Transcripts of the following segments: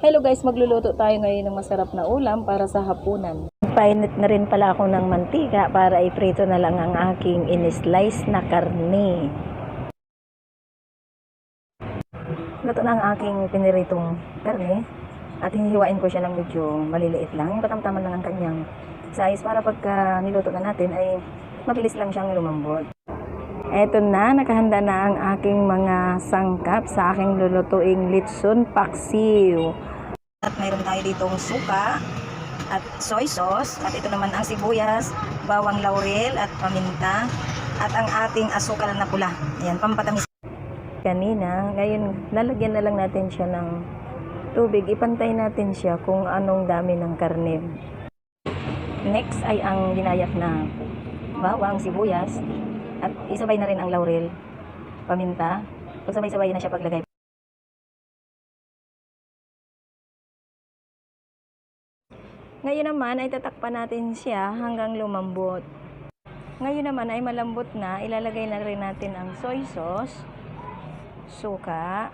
Hello guys, magluluto tayo ngayon ng masarap na ulam para sa hapunan. Painit na rin pala ako ng mantika para iprito na lang ang aking in-slice na karne. Luto na ang aking piniritong karne at hihiwain ko siya ng medyo maliliit lang. Yung katamtaman lang ang kanyang size para pagka niluto na natin ay mabilis lang siyang lumambot. Eto na, nakahanda na ang aking mga sangkap sa aking lulutuing litson paksiw. At mayroon tayo ditong suka at soy sauce at ito naman ang sibuyas, bawang laurel at paminta at ang ating asukal na pula. Ayan, pampatamis. Kanina, ngayon lalagyan na lang natin siya ng tubig. Ipantay natin siya kung anong dami ng karne. Next ay ang ginayat na bawang, sibuyas at isabay na rin ang laurel, paminta. Pagsabay-sabay na siya paglagay. Ngayon naman ay tatakpan natin siya hanggang lumambot. Ngayon naman ay malambot na, ilalagay na rin natin ang soy sauce, suka,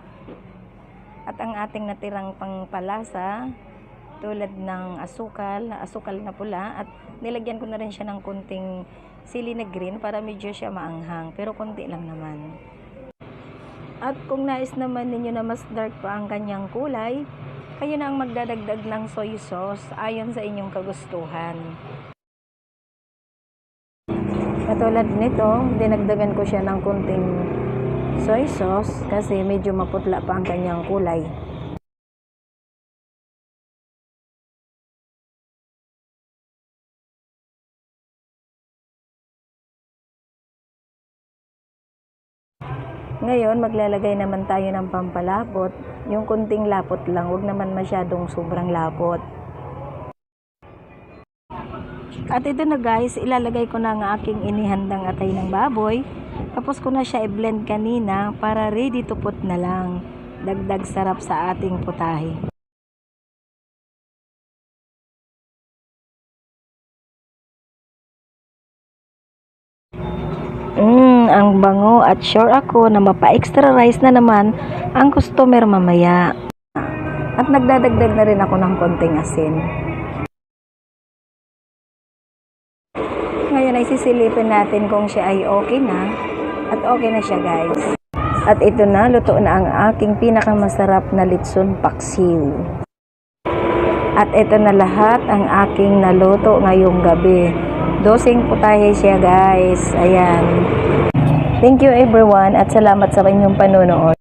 at ang ating natirang pangpalasa tulad ng asukal, asukal na pula at nilagyan ko na rin siya ng kunting sili na green para medyo siya maanghang pero konti lang naman. At kung nais naman ninyo na mas dark pa ang kanyang kulay, kayo na ang magdadagdag ng soy sauce ayon sa inyong kagustuhan. Katulad nito, dinagdagan ko siya ng kunting soy sauce kasi medyo maputla pa ang kanyang kulay. Ngayon, maglalagay naman tayo ng pampalapot. Yung kunting lapot lang, wag naman masyadong sobrang lapot. At ito na guys, ilalagay ko na ang aking inihandang atay ng baboy. Tapos ko na siya i-blend kanina para ready to put na lang. Dagdag sarap sa ating putahe. Ang bango at sure ako na mapa-extra rice na naman ang customer mamaya. At nagdadagdag na rin ako ng konting asin. Ngayon ay sisilipin natin kung siya ay okay na. At okay na siya guys. At ito na, luto na ang aking pinakamasarap na litson paksiw. At ito na lahat ang aking naluto ngayong gabi. Dosing putahe siya guys. Ayan. Thank you everyone at salamat sa inyong panonood.